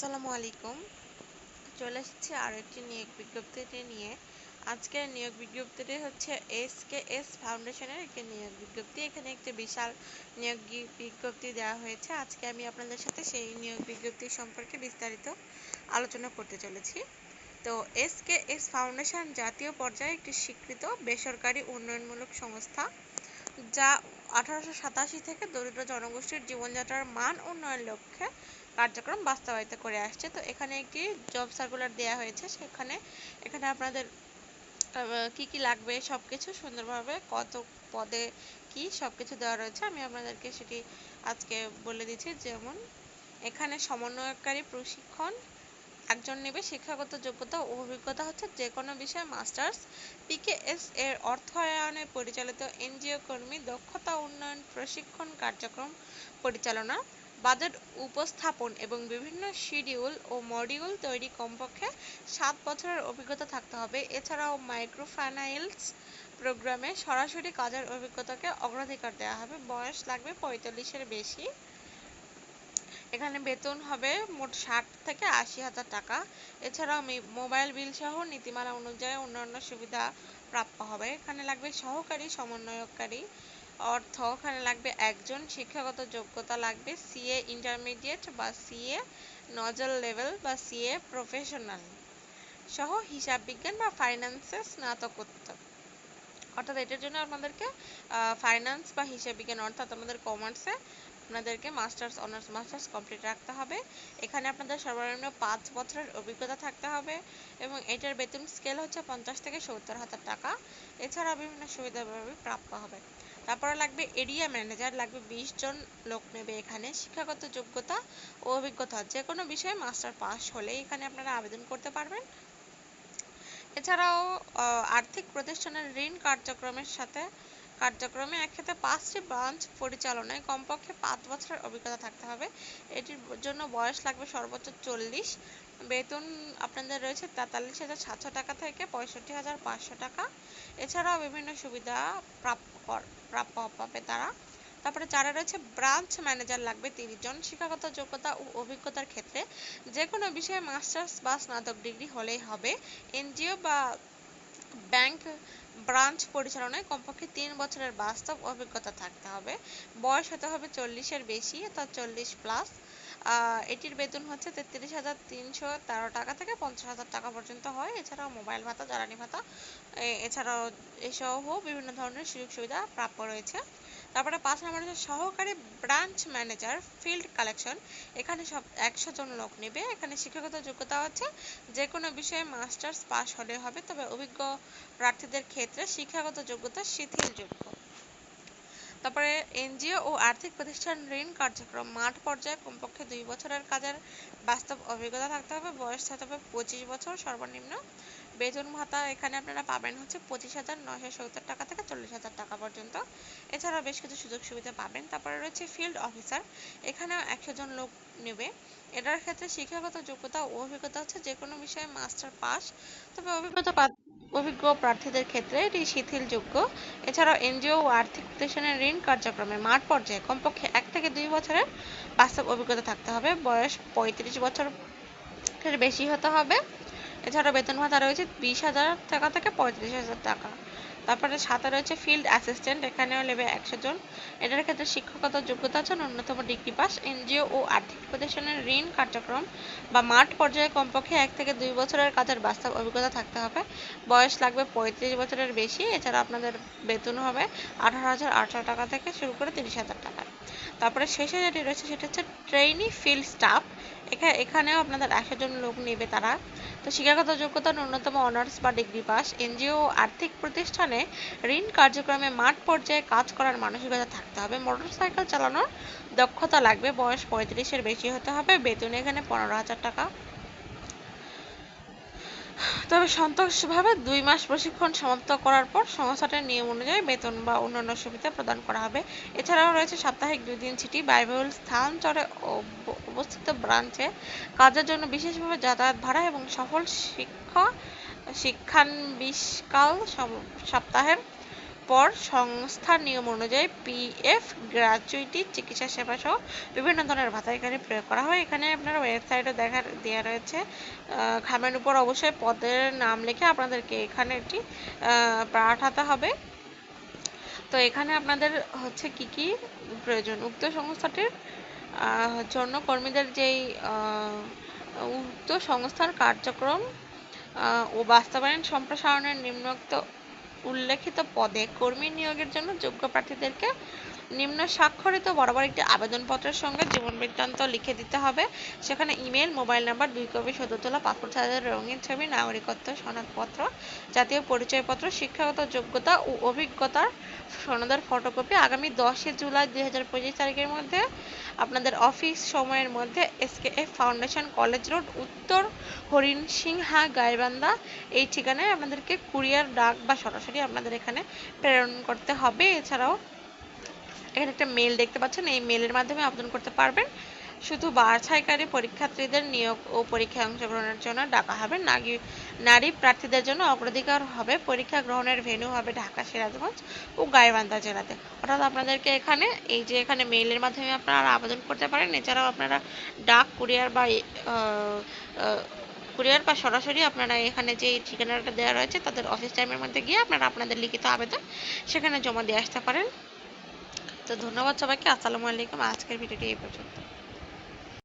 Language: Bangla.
আসসালামু আলাইকুম। চলে এসেছি আরও একটি নিয়োগ বিজ্ঞপ্তিটি নিয়ে। আজকের নিয়োগ বিজ্ঞপ্তিটি হচ্ছে এস কে এস ফাউন্ডেশনের একটি নিয়োগ বিজ্ঞপ্তি। এখানে একটি বিশাল নিয়োগ বিজ্ঞপ্তি দেওয়া হয়েছে। আজকে আমি আপনাদের সাথে সেই নিয়োগ বিজ্ঞপ্তি সম্পর্কে বিস্তারিত আলোচনা করতে চলেছি। তো এস কে এস ফাউন্ডেশন জাতীয় পর্যায়ে একটি স্বীকৃত বেসরকারি উন্নয়নমূলক সংস্থা, যা আঠারোশো সাতাশি থেকে দরিদ্র জনগোষ্ঠীর জীবনযাত্রার মান উন্নয়ন লক্ষ্যে কার্যক্রম বাস্তবায়িত করে আসছে। তো এখানে একটি জব সার্কুলার দেওয়া হয়েছে। সেখানে এখানে আপনাদের কি কি লাগবে সব কিছু সুন্দরভাবে, কত পদে কি সব কিছু দেওয়া রয়েছে, আমি আপনাদেরকে সেটি আজকে বলে দিচ্ছি। যেমন, এখানে সমন্বয়কারী প্রশিক্ষণ একজন নেবে শিক্ষাগত যোগ্যতা ও অভিজ্ঞতা হচ্ছে যে কোনো বিষয়ে মাস্টার্স, পিকেএস এর অর্থায়নে পরিচালিত এনজিও কর্মী দক্ষতা উন্নয়ন প্রশিক্ষণ কার্যক্রম পরিচালনা, বাজেট উপস্থাপন এবং বিভিন্ন শিডিউল ও মডিউল তৈরি কমপক্ষে সাত বছরের অভিজ্ঞতা থাকতে হবে। এছাড়াও মাইক্রোফাইন্যান্স প্রোগ্রামে সরাসরি কাজের অভিজ্ঞতাকে অগ্রাধিকার দেওয়া হবে। বয়স লাগবে পঁয়তাল্লিশের বেশি। এখানে বেতন হবে মোট ষাট থেকে আশি হাজার টাকা। এছাড়াও মোবাইল বিল সহ নীতিমালা অনুযায়ী অন্যান্য সুবিধা প্রাপ্য হবে। এখানে লাগবে সহকারী, সমন্বয়কারী অর্থ। ওখানে লাগবে একজন, শিক্ষাগত যোগ্যতা লাগবে সিএ ইন্টারমিডিয়েট বা সিএ নজল লেভেল বা সিএ প্রফেশনাল সহ হিসাব বিজ্ঞান বা ফাইন্যান্সে স্নাতকোত্তর। অর্থাৎ এটার জন্য আমাদেরকে ফাইন্যান্স বা হিসাব বিজ্ঞান অর্থাৎ আমাদের কমার্সে আপনাদেরকে মাস্টার্স, অনার্স, মাস্টার্স কমপ্লিট রাখতে হবে। এখানে আপনাদের সর্বনিম্ন পাঁচ বছরের অভিজ্ঞতা থাকতে হবে এবং এটার বেতন স্কেল হচ্ছে পঞ্চাশ থেকে সত্তর হাজার টাকা। এছাড়া বিভিন্ন সুবিধা প্রাপ্য হবে। তারপরে লাগবে এরিয়া ম্যানেজার লাগবে বিশ জন লোক নেবে এখানে। শিক্ষাগত যোগ্যতা ও অভিজ্ঞতা যে কোনো বিষয়ে মাস্টার পাস হলে এখানে আপনারা আবেদন করতে পারবেন। এছাড়াও আর্থিক প্রতিষ্ঠানের ঋণ কার্যক্রমের সাথে কার্যক্রমে একসাথে পাঁচটি ব্রাঞ্চ পরিচালনায় কমপক্ষে পাঁচ বছরের অভিজ্ঞতা থাকতে হবে। এটির জন্য বয়স লাগবে সর্বোচ্চ চল্লিশ। বেতন আপনাদের রয়েছে তেতাল্লিশ হাজার সাতশো টাকা থেকে পঁয়ষট্টি হাজার পাঁচশো টাকা। এছাড়াও বিভিন্ন সুবিধা প্রাপ্য প্রাপ্য পাবে তারা। তারপরে যারা রয়েছে ব্রাঞ্চ ম্যানেজার লাগবে তিরিশ জন। শিক্ষাগত যোগ্যতা ও অভিজ্ঞতার ক্ষেত্রে যে কোনো বিষয়ে মাস্টার্স বা স্নাতক ডিগ্রি হলেই হবে। এনজিও বা ব্যাংক ব্রাঞ্চ পরিচালনায় কমপক্ষে তিন বছরের বাস্তব অভিজ্ঞতা থাকতে হবে। বয়স হতে হবে চল্লিশের বেশি, অর্থাৎ চল্লিশ প্লাস। এটির বেতন হচ্ছে তেত্রিশ হাজার তিনশো তেরো টাকা থেকে পঞ্চাশ হাজার টাকা পর্যন্ত হয়। এছাড়াও মোবাইল ভাতা, জ্বালানি ভাতা এছাড়াও এসহ বিভিন্ন ধরনের সুযোগ সুবিধা প্রাপ্য রয়েছে। তারপরে পাঁচ নম্বর হচ্ছে সহকারী ব্রাঞ্চ ম্যানেজার ফিল্ড কালেকশন এখানে সব একশো জন লোক নেবে। এখানে শিক্ষাগত যোগ্যতা হচ্ছে যে কোনো বিষয়ে মাস্টার্স পাস হলে হবে, তবে অভিজ্ঞ প্রার্থীদের ক্ষেত্রে শিক্ষাগত যোগ্যতা শিথিলযোগ্য। তারপরে এনজিও ও আর্থিক প্রতিষ্ঠান ঋণ কার্যক্রম। মাঠ পর্যায়ে কমপক্ষে দুই বছরের কাজের বাস্তব অভিজ্ঞতা থাকতে হবে। বয়স থাকতে হবে পঁচিশ বছর সর্বনিম্ন। বেতন ভাতা এখানে আপনারা পাবেন হচ্ছে পঁচিশ হাজার নয়শো সত্তর টাকা থেকে চল্লিশ হাজার টাকা পর্যন্ত। এছাড়াও বেশ কিছু সুযোগ সুবিধা পাবেন। তারপরে রয়েছে ফিল্ড অফিসার এখানেও একশো জন লোক নেবে। এটার ক্ষেত্রে শিক্ষাগত যোগ্যতা ও অভিজ্ঞতা হচ্ছে যে কোনো বিষয়ে মাস্টার পাস তবে অভিজ্ঞতা অভিজ্ঞ প্রার্থীদের ক্ষেত্রে এটি শিথিলযোগ্য। এছাড়াও এনজিও ও আর্থিক প্রতিষ্ঠানের ঋণ কার্যক্রমে মাঠ পর্যায়ে কমপক্ষে এক থেকে দুই বছরের বাস্তব অভিজ্ঞতা থাকতে হবে। বয়স পঁয়ত্রিশ বছরের বেশি হতে হবে। এছাড়া বেতন ভাতা রয়েছে বিশ হাজার টাকা থেকে পঁয়ত্রিশ হাজার টাকা। তারপরে সাথে রয়েছে ফিল্ড অ্যাসিস্ট্যান্ট এখানেও নেবে একশো জন। এটার ক্ষেত্রে শিক্ষকতা যোগ্যতা আছে, ন্যূনতম ডিগ্রি পাস, এনজিও ও আর্থিক প্রতিষ্ঠানের ঋণ কার্যক্রম বা মাঠ পর্যায়ে কমপক্ষে এক থেকে দুই বছরের কাজের বাস্তব অভিজ্ঞতা থাকতে হবে। বয়স লাগবে পঁয়ত্রিশ বছরের বেশি, এছাড়া আপনাদের বেতন হবে আঠারো হাজার আটশো টাকা থেকে শুরু করে তিরিশ হাজার টাকা। তারপরে শেষে যেটি রয়েছে সেটা হচ্ছে ট্রেইনি ফিল্ড স্টাফ এখানে এখানেও আপনাদের একশো জন লোক নেবে তারা। তো শিক্ষাগত যোগ্যতা, ন্যূনতম অনার্স বা ডিগ্রি পাস, এনজিও আর্থিক প্রতিষ্ঠানে ঋণ কার্যক্রমে মাঠ পর্যায়ে কাজ করার মানসিকতা থাকতে হবে। মোটরসাইকেল চালানোর দক্ষতা লাগবে, বয়স পঁয়ত্রিশের বেশি হতে হবে, বেতন এখানে পনেরো হাজার টাকা। তবে সন্তোষভাবে দুই মাস প্রশিক্ষণ সমাপ্ত করার পর সংস্থাটির নিয়ম অনুযায়ী বেতন বা অন্যান্য সুবিধা প্রদান করা হবে। এছাড়াও রয়েছে সাপ্তাহিক দুই দিন ছুটি ব্যয়বহুল স্থান চরে অবস্থিত ব্রাঞ্চে কাজের জন্য বিশেষভাবে যাতায়াত ভাড়া এবং সফল শিক্ষা শিক্ষানবিষ্কাল সপ্তাহের পর সংস্থার নিয়ম অনুযায়ী পিএফ গ্র্যাচুইটি চিকিৎসা সেবা সহ বিভিন্ন ধরনের ভাতা এখানে প্রয়োগ করা হয়। এখানে আপনার ওয়েবসাইটও দেখার দেওয়া রয়েছে খামের উপর অবশ্যই পদের নাম লিখে আপনাদেরকে এখানে একটি পাঠাতে হবে। তো এখানে আপনাদের হচ্ছে কি কি প্রয়োজন? উক্ত সংস্থাটির জন্য কর্মীদের যেই উক্ত সংস্থার কার্যক্রম ও বাস্তবায়ন সম্প্রসারণের নিম্নোক্ত উল্লেখিত পদে কর্মী নিয়োগের জন্য যোগ্য প্রার্থীদেরকে নিম্ন স্বাক্ষরিত বরাবর একটি আবেদনপত্রের সঙ্গে জীবন বৃত্তান্ত লিখে দিতে হবে। সেখানে ইমেল, মোবাইল নাম্বার, দুই কপি সদ্য তোলা পাসপোর্ট সাইজের রঙিন ছবি, নাগরিকত্ব, সনদপত্র, জাতীয় পরিচয়পত্র, শিক্ষাগত যোগ্যতা ও অভিজ্ঞতার সনদের ফটোকপি আগামী দশই জুলাই দুই হাজার পঁচিশ তারিখের মধ্যে আপনাদের অফিস সময়ের মধ্যে এসকেএফ ফাউন্ডেশন কলেজ রোড, উত্তর হরিণ সিংহা, গাইবান্ধা, এই ঠিকানায় আপনাদেরকে কুরিয়ার ডাক বা সরাসরি আপনাদের এখানে প্রেরণ করতে হবে। এছাড়াও এখানে একটা মেল দেখতে পাচ্ছেন, এই মেলের মাধ্যমে আবেদন করতে পারবেন। শুধু বাছাইকারী পরীক্ষার্থীদের নিয়োগ ও পরীক্ষায় অংশগ্রহণের জন্য ডাকা হবে। নারী নারী প্রার্থীদের জন্য অগ্রাধিকার হবে। পরীক্ষা গ্রহণের ভেন্যু হবে ঢাকা, সিরাজগঞ্জ ও গাইবান্ধা জেলাতে। অর্থাৎ আপনাদেরকে এখানে, এই যে এখানে মেইলের মাধ্যমে আপনারা আবেদন করতে পারেন। এছাড়াও আপনারা ডাক, কুরিয়ার বা কুরিয়ার বা সরাসরি আপনারা এখানে যে ঠিকানাটা দেওয়া রয়েছে, তাদের অফিস টাইমের মধ্যে গিয়ে আপনারা আপনাদের লিখিত আবেদন সেখানে জমা দিয়ে আসতে পারেন। তো ধন্যবাদ সবাইকে। আসসালামু আলাইকুম। আজকের ভিডিওটি এই পর্যন্ত।